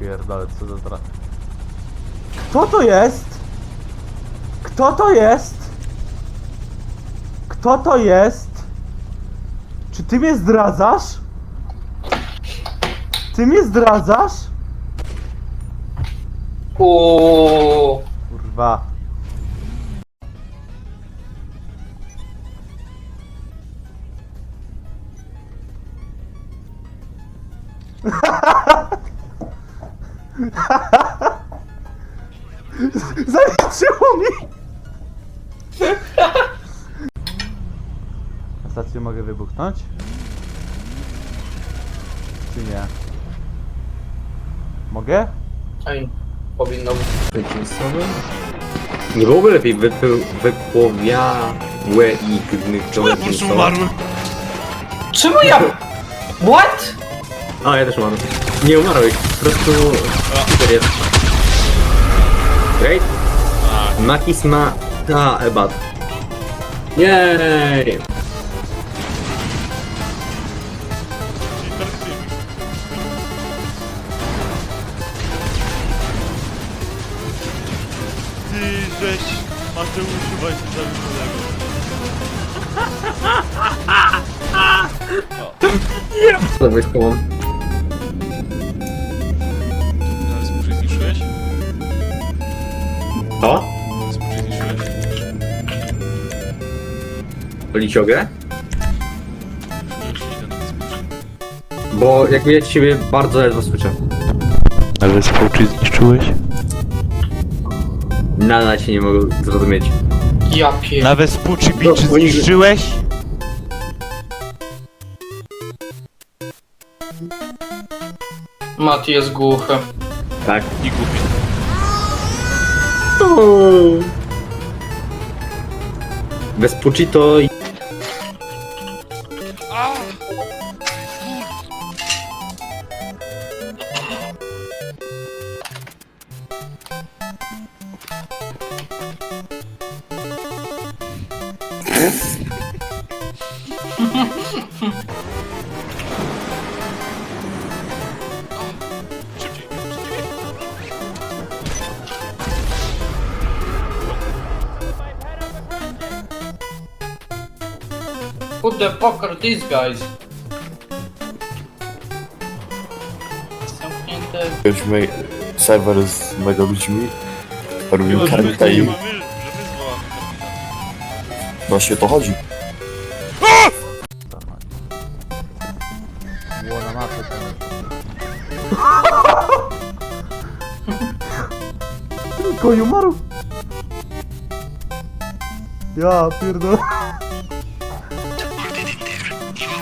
Pierdolę, co za tra... Kto to jest? Kto to jest? Kto to jest? Czy ty mnie zdradzasz? Ty mnie zdradzasz? Uuu. Kurwa. Zaliczyło mi! Na stację mogę wybuchnąć? Czy nie? Mogę? Ej, powinno być. Nie byłoby lepiej wypeł- wypowiałe i Czemu ja po prostu umarłem? Czemu ja... What? A, ja też umarłem. Nie umarłeś, po prostu... Super jest. Great. Makis ma... A, ebat. Jej! Ty żeś Mateuszu właśnie zabił kolego. Co wojskową? Ale na spółczej. Bo jakby ja ciebie bardzo ledwo słyszę. Ale spółczy zniszczyłeś? Nadal cię nie mogę zrozumieć. Ja pier... Nawet spółczy No, biczy bo nie- zniszczyłeś? Mati jest głuchy. Tak. I głupi. Bez pucci to... Szybciej. Who the fuck are these guys? Zamknięte... Weźmy serwer z mega ludźmi, robimy kartę i właśnie o to chodzi. Było na mapie Tylko nie umarł. Ja pierdolę.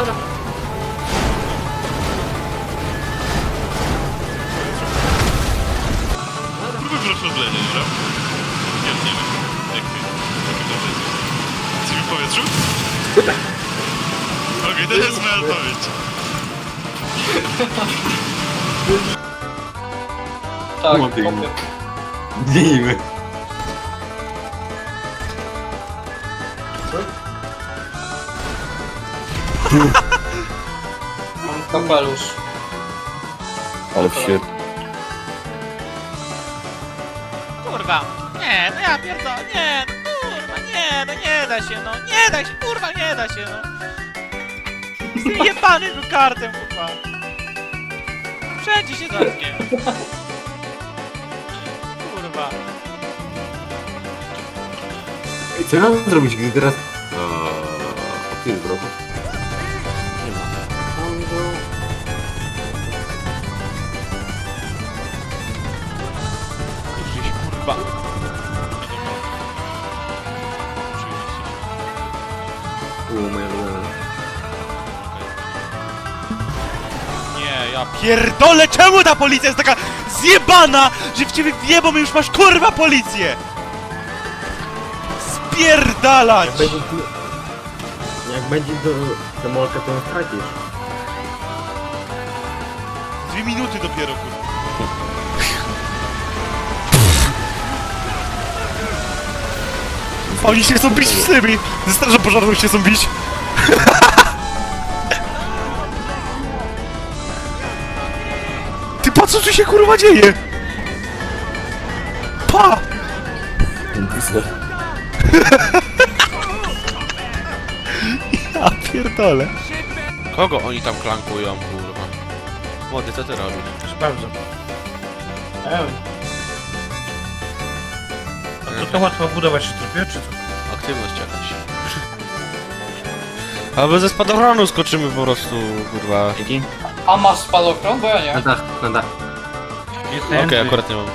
Zadziwiająco. Próbuj proszę odlecieć, że? Ja nie wiem. Jak ty? Jak to odlecieć? Jesteś w powietrzu? Okej, to jest moja odpowiedź. Tak, Młody. chłopie. Gnijmy. Mam kapelusz. Ale w się Kurwa, nie, no ja pierdolę, nie, no kurwa, nie, no nie da się, no, nie da się, kurwa, nie da się, no. Z tym jebanym kartem, kurwa. Wszędzie się zacznie. Kurwa. I co mam zrobić, gdy teraz... O, ty wrogu. U, moja ulubiona. Nie, ja pierdolę, czemu ta policja jest taka zjebana, że w ciebie wjebą i już masz kurwa policję! Spierdalać! Jak będzie, jak będzie do demolka, to ją stracisz. Dwie minuty dopiero, kurwa. Oni się chcą bić z tymi! Ze strażą pożarną się chcą bić! Ty patrz co tu się kurwa dzieje! Pa! Ja pierdolę. Kogo oni tam klankują, kurwa? Młody, co ty robisz? Sprawdzam. A to, to łatwo budować się trupie, czy co? Aktywność jakaś. Albo ze spadochronu skoczymy po prostu, kurwa. Dzięki. A masz spadochron? Bo ja Na nie. dach, na dach. Okej, akurat nie mam.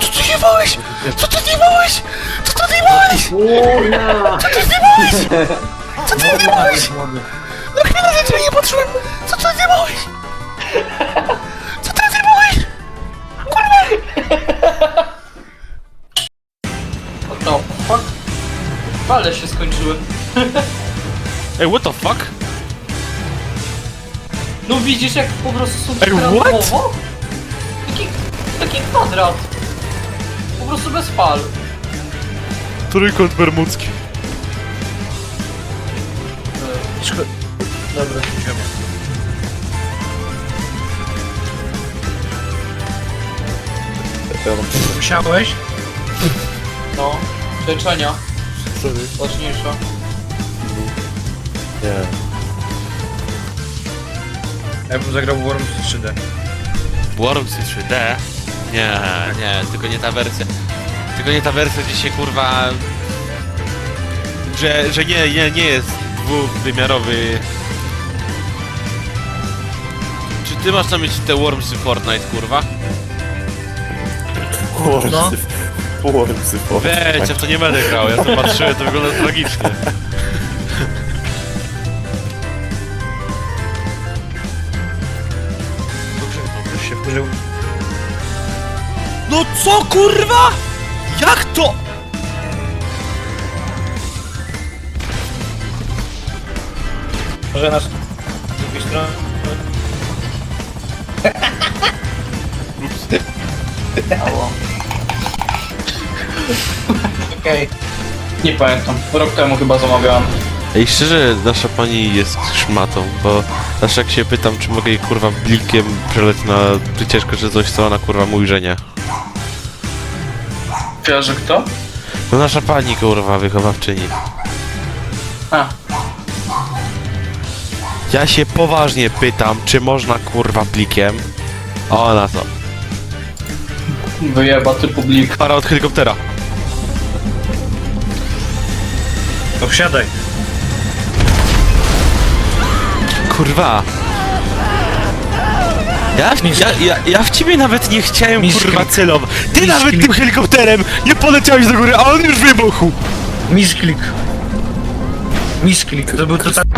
Co ty jebałeś? Co ty jebałeś? Co ty jebałeś? Co ty jebałeś? Co ty jebałeś? Na chwilę ciebie nie patrzyłem! Fale się skończyły. Ej, what the fuck? No widzisz jak po prostu są Ej, what? kwadratowo? Taki, taki kwadrat. Po prostu bez fal. Trójkąt bermudzki. Dobra, idziemy. Musiałeś? No, leczenia. Ważniejsza. Nie. Ja bym zagrał w Worms 3D. Wormsy 3D? Nie, nie, tylko nie ta wersja. Tylko nie ta wersja, gdzie się kurwa... Że, że nie, nie, nie jest dwuwymiarowy... Czy ty masz na myśli te Wormsy Fortnite, kurwa? Wormsy. Wormsy. Weź, ja w to nie będę grał, ja to patrzyłem, to wygląda tragicznie. Dobrze, dobrze się wkurzył. No co kurwa? Jak to? Może nas z drugiej strony? Okej. Nie pamiętam. Rok temu chyba zamawiałem. Ej, szczerze, nasza pani jest szmatą, bo zawsze jak się pytam, czy mogę jej kurwa blikiem przeleć na wycieczkę czy coś, to ona kurwa mówi, że nie. Że kto? No nasza pani kurwa wychowawczyni. A. Ja się poważnie pytam, czy można kurwa blikiem. A ona to. Wyjeba ty publik. Para od helikoptera. To wsiadaj. Kurwa. Ja, ja, ja, ja w ciebie nawet nie chciałem Misklik. kurwa celować. Ty nawet tym helikopterem nie poleciałeś do góry, a on już wybuchł. Misklik. Misklik. To był totalny